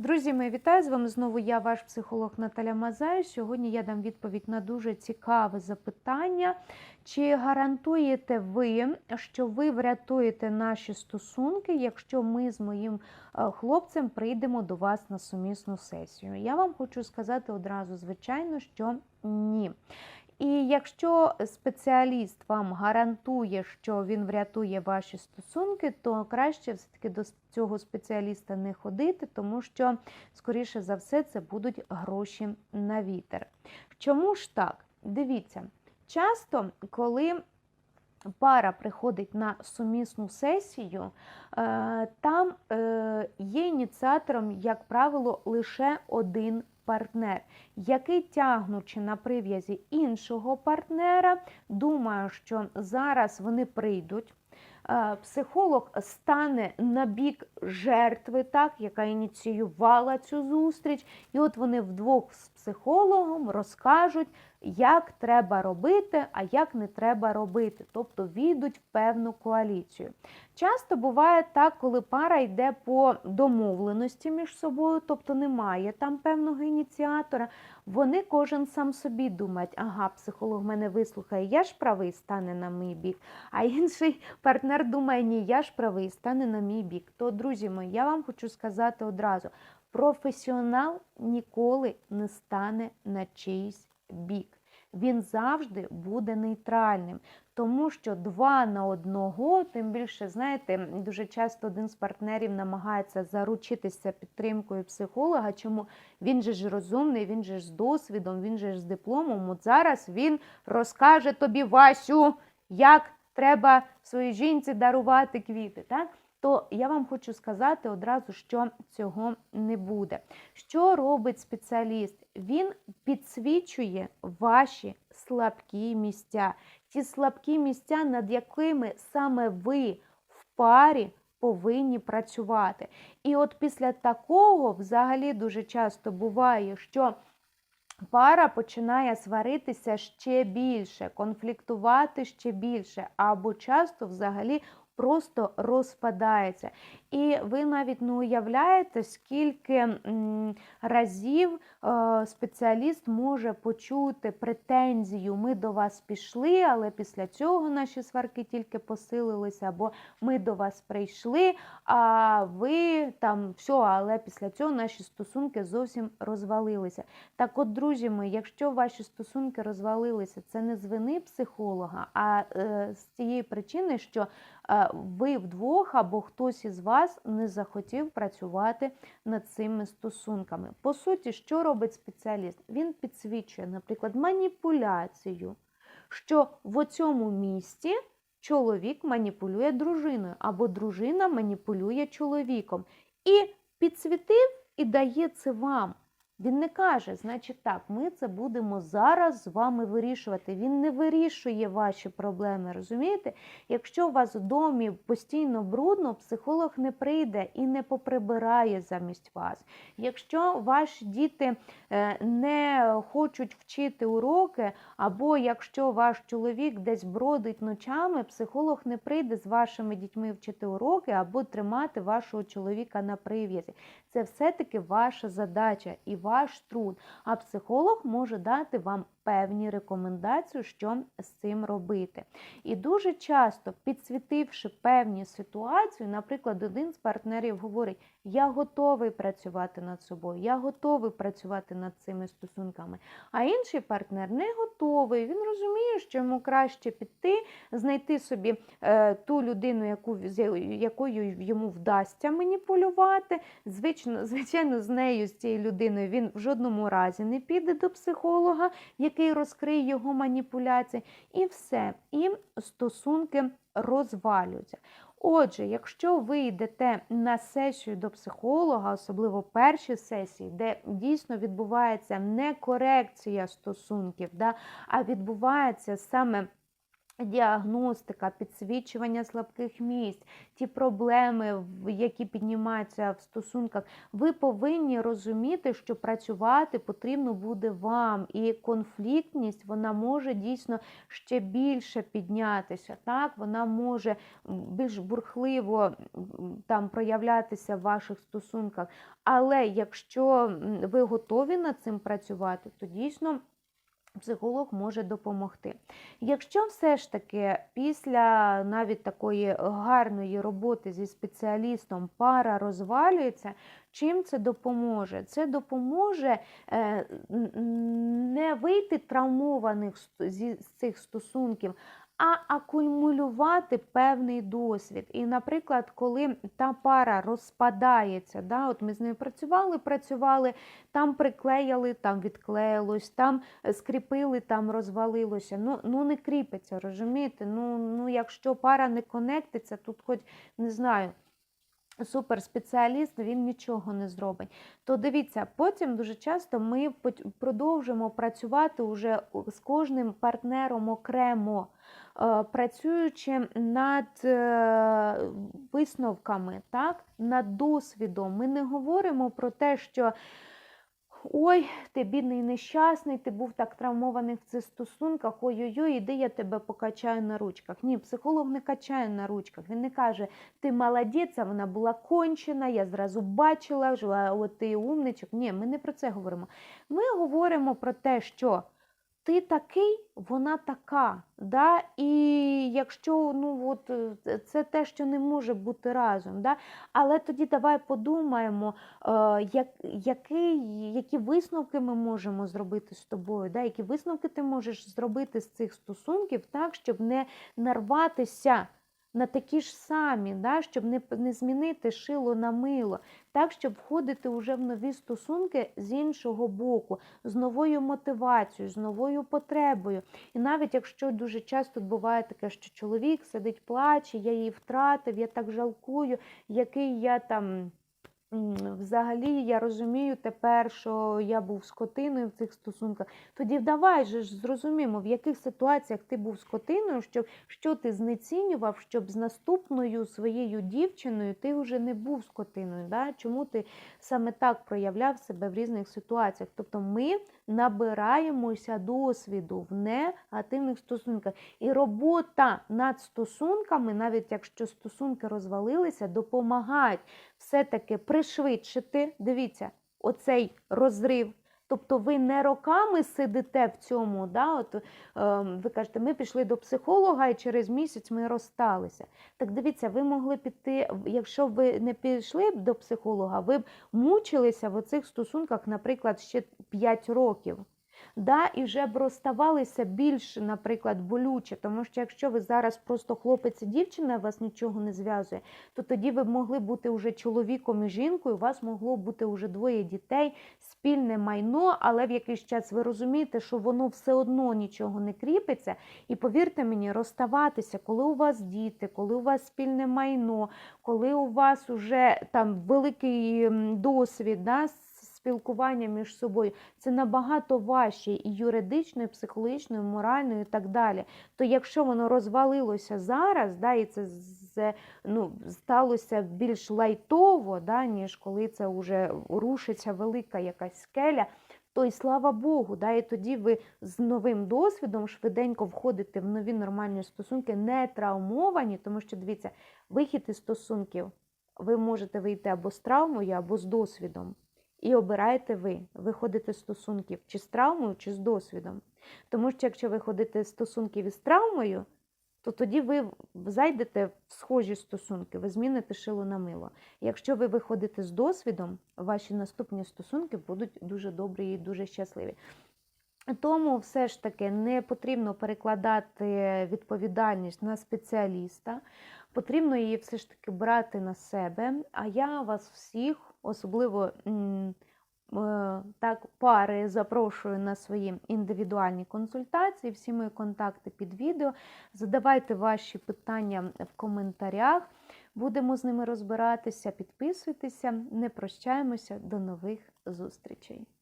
Друзі, мої вітаю з вами знову я, ваш психолог Наталя Мазай. Сьогодні я дам відповідь на дуже цікаве запитання. Чи гарантуєте ви, що ви врятуєте наші стосунки, якщо ми з моїм е, хлопцем прийдемо до вас на сумісну сесію? Я вам хочу сказати одразу, звичайно, що ні. І якщо спеціаліст вам гарантує, що він врятує ваші стосунки, то краще все-таки до цього спеціаліста не ходити, тому що, скоріше за все, це будуть гроші на вітер. Чому ж так? Дивіться, часто, коли пара приходить на сумісну сесію, е, там е, є ініціатором, як правило, лише один партнер, який, тягнучи на прив'язі іншого партнера, думає, що зараз вони прийдуть. е, Психолог стане на бік жертви, так, яка ініціювала цю зустріч, і от вони вдвох психологом розкажуть, як треба робити, а як не треба робити, тобто війдуть в певну коаліцію. Часто буває так, коли пара йде по домовленості між собою, тобто немає там певного ініціатора. Вони кожен сам собі думають, ага, психолог мене вислухає, я ж правий стане на мій бік. А інший партнер думає, ні, я ж правий стане на мій бік. То, друзі мої, я вам хочу сказати одразу: професіонал ніколи не стане на чийсь бік. Він завжди буде нейтральним, тому що два на одного, тим більше, знаєте, дуже часто один з партнерів намагається заручитися підтримкою психолога. Чому він же ж розумний, він же ж з досвідом, він же ж з дипломом. От зараз він розкаже тобі, Васю, як треба своїй жінці дарувати квіти. так? То я вам хочу сказати одразу, що цього не буде. Що робить спеціаліст? Він підсвічує ваші слабкі місця, ті слабкі місця, над якими саме ви в парі повинні працювати. І от після такого, взагалі, дуже часто буває, що пара починає сваритися ще більше, конфліктувати ще більше, або часто взагалі просто розпадається. І ви навіть не уявляєте, скільки разів е, спеціаліст може почути претензію: ми до вас пішли, але після цього наші сварки тільки посилилися, або ми до вас прийшли, а ви там все, але після цього наші стосунки зовсім розвалилися. Так от, друзі мої, якщо ваші стосунки розвалилися, це не з вини психолога, а е, з тієї причини, що ви вдвох або хтось із вас не захотів працювати над цими стосунками. По суті, що робить спеціаліст? Він підсвічує, наприклад, маніпуляцію, що в цьому місці чоловік маніпулює дружиною, або дружина маніпулює чоловіком. І підсвітив і дає це вам. Він не каже, значить так, ми це будемо зараз з вами вирішувати. Він не вирішує ваші проблеми, розумієте? Якщо у вас в домі постійно брудно, психолог не прийде і не поприбирає замість вас. Якщо ваші діти е, не хочуть вчити уроки, або якщо ваш чоловік десь бродить ночами, психолог не прийде з вашими дітьми вчити уроки або тримати вашого чоловіка на прив'язі. Це все-таки ваша задача і ваш труд. А психолог може дати вам певні рекомендації, що з цим робити. І дуже часто, підсвітивши певні ситуації, наприклад, один з партнерів говорить: Я готовий працювати над собою, я готовий працювати над цими стосунками. А інший партнер не готовий. Він розуміє, що йому краще піти, знайти собі е, ту людину, яку, якою йому вдасться маніпулювати. Звично, звичайно, з нею, з цією людиною, він в жодному разі не піде до психолога, який розкриє його маніпуляції, і все. І стосунки розвалюються. Отже, якщо ви йдете на сесію до психолога, особливо перші сесії, де дійсно відбувається не корекція стосунків, да, а відбувається саме Діагностика, підсвічування слабких місць, ті проблеми, які піднімаються в стосунках, ви повинні розуміти, що працювати потрібно буде вам, і конфліктність вона може дійсно ще більше піднятися. Так, вона може більш бурхливо там проявлятися в ваших стосунках. Але якщо ви готові над цим працювати, то дійсно. Психолог може допомогти. Якщо все ж таки після навіть такої гарної роботи зі спеціалістом пара розвалюється, чим це допоможе? Це допоможе е, не вийти травмованих з- цих стосунків, а акумулювати певний досвід. І, наприклад, коли та пара розпадається, да, от ми з нею працювали, працювали, там приклеїли, там відклеїлось, там скріпили, там розвалилося. Ну, ну не кріпиться, розумієте? Ну, ну якщо пара не конектиться, тут хоч не знаю. Суперспеціаліст він нічого не зробить. То дивіться, потім дуже часто ми продовжимо працювати уже з кожним партнером окремо, е, працюючи над е, висновками, так? над досвідом. Ми не говоримо про те, що Ой, ти бідний нещасний, ти був так травмований в цих стосунках. Ой-ой-ой, іди я тебе покачаю на ручках. Ні, психолог не качає на ручках. Він не каже, ти молодець, вона була кончена, я зразу бачила, от ти умничок. Ні, ми не про це говоримо. Ми говоримо про те, що ти такий, вона така. Да? І якщо ну, от, е, це те, що не може бути разом. Да? Але тоді давай подумаємо, е, як, який, які висновки ми можемо зробити з тобою, да? які висновки ти можеш зробити з цих стосунків, так, щоб не нарватися на такі ж самі, да? щоб не, не змінити шило на мило, так, щоб входити вже в нові стосунки з іншого боку, з новою мотивацією, з новою потребою. І навіть якщо дуже часто буває таке, що чоловік сидить, плаче, я її втратив, я так жалкую, який я там. Взагалі я розумію тепер, що я був скотиною в цих стосунках. Тоді давай же ж зрозумімо, в яких ситуаціях ти був скотиною, щоб що ти знецінював, щоб з наступною своєю дівчиною ти вже не був скотиною. Да? Чому ти саме так проявляв себе в різних ситуаціях? Тобто ми набираємося досвіду в негативних стосунках. І робота над стосунками, навіть якщо стосунки розвалилися, допомагають все-таки пришвидшити, дивіться, оцей розрив. Тобто ви не роками сидите в цьому, да? От, е, ви кажете, ми пішли до психолога і через місяць ми розсталися. Так дивіться, ви могли піти, якщо ви не пішли б до психолога, ви б мучилися в оцих стосунках, наприклад, ще 5 років. Да, і вже б розставалися більш, наприклад, болюче, тому що якщо ви зараз просто хлопець і дівчина, вас нічого не зв'язує, то тоді ви б могли бути вже чоловіком і жінкою, у вас могло бути вже двоє дітей, спільне майно, але в якийсь час ви розумієте, що воно все одно нічого не кріпиться. І повірте мені, розставатися, коли у вас діти, коли у вас спільне майно, коли у вас вже там великий досвід, да, спілкування між собою, це набагато важче і юридично, і психологічно, і морально, і так далі. То якщо воно розвалилося зараз, да, і це ну, сталося більш лайтово, да, ніж коли це вже рушиться велика якась скеля. То й слава Богу, да, і тоді ви з новим досвідом швиденько входите в нові нормальні стосунки, не травмовані, тому що дивіться, вихід із стосунків ви можете вийти або з травмою, або з досвідом. І обираєте ви, виходите з стосунків чи з травмою, чи з досвідом. Тому що якщо ви ходите з стосунків із травмою, то тоді ви зайдете в схожі стосунки, ви зміните шило на мило. Якщо ви виходите з досвідом, ваші наступні стосунки будуть дуже добрі і дуже щасливі. Тому все ж таки не потрібно перекладати відповідальність на спеціаліста, потрібно її все ж таки брати на себе. А я вас всіх, особливо е, так, пари, запрошую на свої індивідуальні консультації. Всі мої контакти під відео. Задавайте ваші питання в коментарях. Будемо з ними розбиратися. Підписуйтеся, не прощаємося. До нових зустрічей.